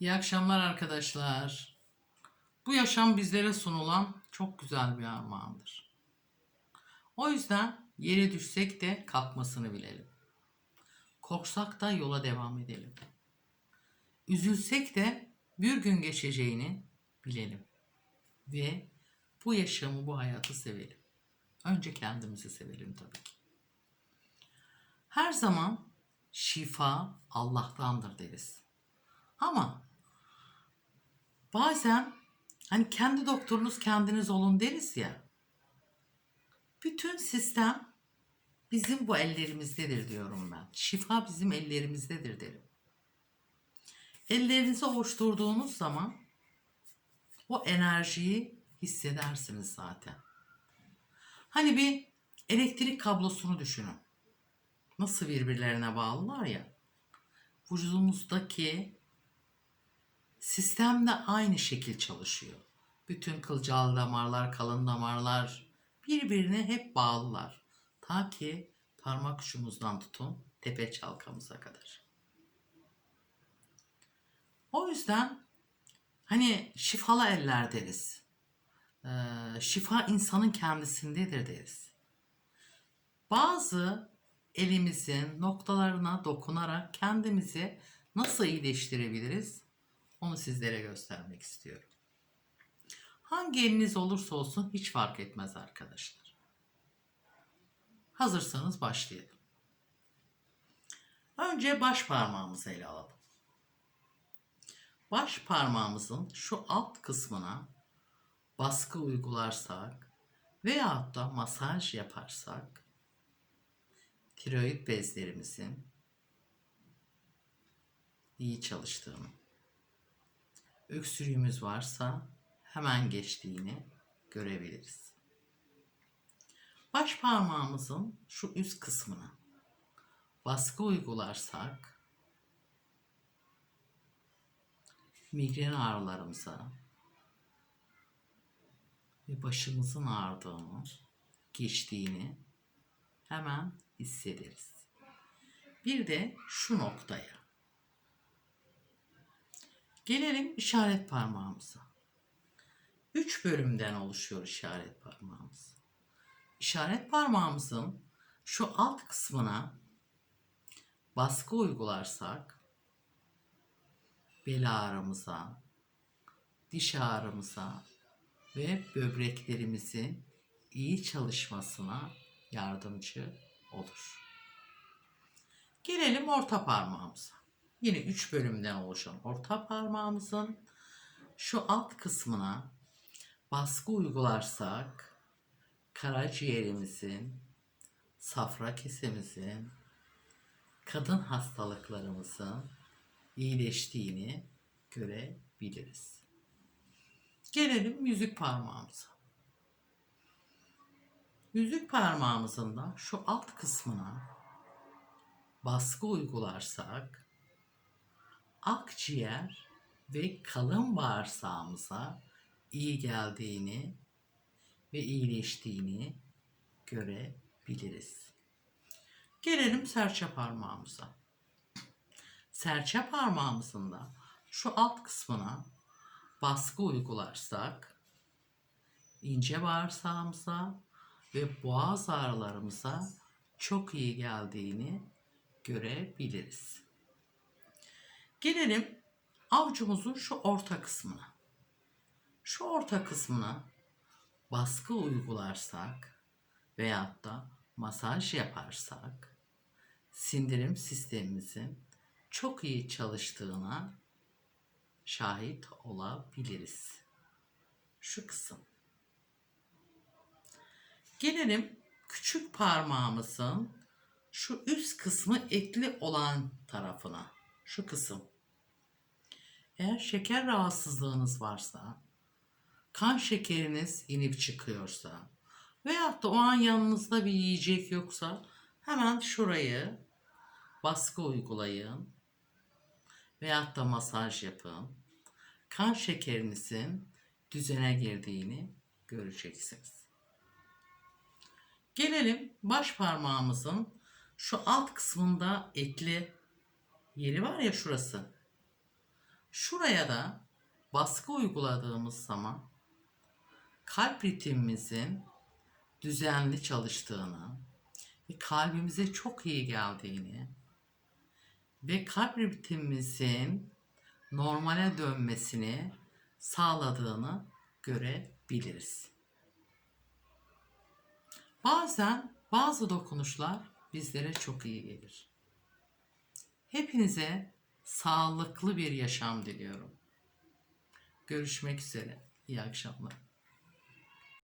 İyi akşamlar arkadaşlar. Bu yaşam bizlere sunulan çok güzel bir armağandır. O yüzden yere düşsek de kalkmasını bilelim. Korksak da yola devam edelim. Üzülsek de bir gün geçeceğini bilelim. Ve bu yaşamı, bu hayatı sevelim. Önce kendimizi sevelim tabii ki. Her zaman şifa Allah'tandır deriz. Ama bazen hani kendi doktorunuz kendiniz olun deriz ya. Bütün sistem bizim bu ellerimizdedir diyorum ben. Şifa bizim ellerimizdedir derim. Ellerinizi ovuşturduğunuz zaman o enerjiyi hissedersiniz zaten. Hani bir elektrik kablosunu düşünün. Nasıl birbirlerine bağlılar ya. Vücudumuzdaki sistem de aynı şekil çalışıyor. Bütün kılcal damarlar, kalın damarlar birbirine hep bağlılar. Ta ki parmak ucumuzdan tutun tepe çalkamıza kadar. O yüzden hani şifalı eller deriz. Ee, şifa insanın kendisindedir deriz. Bazı elimizin noktalarına dokunarak kendimizi nasıl iyileştirebiliriz? Onu sizlere göstermek istiyorum. Hangi eliniz olursa olsun hiç fark etmez arkadaşlar. Hazırsanız başlayalım. Önce baş parmağımızı ele alalım. Baş parmağımızın şu alt kısmına baskı uygularsak veyahut da masaj yaparsak tiroid bezlerimizin iyi çalıştığını, öksürüğümüz varsa hemen geçtiğini görebiliriz. Baş parmağımızın şu üst kısmına baskı uygularsak migren ağrılarımıza ve başımızın ağrıdığını, geçtiğini hemen hissederiz. Bir de şu noktaya. Gelelim işaret parmağımıza. Üç bölümden oluşuyor işaret parmağımız. İşaret parmağımızın şu alt kısmına baskı uygularsak bel ağrımıza, diş ağrımıza ve böbreklerimizin iyi çalışmasına yardımcı olur. Gelelim orta parmağımıza. Yine üç bölümden oluşan orta parmağımızın şu alt kısmına baskı uygularsak karaciğerimizin, safra kesemizin, kadın hastalıklarımızın iyileştiğini görebiliriz. Gelelim yüzük parmağımıza. Yüzük parmağımızın da şu alt kısmına baskı uygularsak akciğer ve kalın bağırsağımıza iyi geldiğini ve iyileştiğini görebiliriz. Gelelim serçe parmağımıza. Serçe parmağımızın da şu alt kısmına baskı uygularsak ince bağırsağımıza ve boğaz ağrılarımıza çok iyi geldiğini görebiliriz. Gelelim avucumuzun şu orta kısmına. Şu orta kısmına baskı uygularsak veyahut da masaj yaparsak sindirim sistemimizin çok iyi çalıştığına şahit olabiliriz. Şu kısım. Gelelim küçük parmağımızın şu üst kısmı etli olan tarafına. Şu kısım. Eğer şeker rahatsızlığınız varsa, kan şekeriniz inip çıkıyorsa veyahut da o an yanınızda bir yiyecek yoksa hemen şurayı baskı uygulayın veyahut da masaj yapın. Kan şekerinizin düzene girdiğini göreceksiniz. Gelelim baş parmağımızın şu alt kısmında etli yeri var ya şurası. Şuraya da baskı uyguladığımız zaman kalp ritmimizin düzenli çalıştığını ve kalbimize çok iyi geldiğini ve kalp ritmimizin normale dönmesini sağladığını görebiliriz. Bazen bazı dokunuşlar bizlere çok iyi gelir. Hepinize sağlıklı bir yaşam diliyorum. Görüşmek üzere. İyi akşamlar.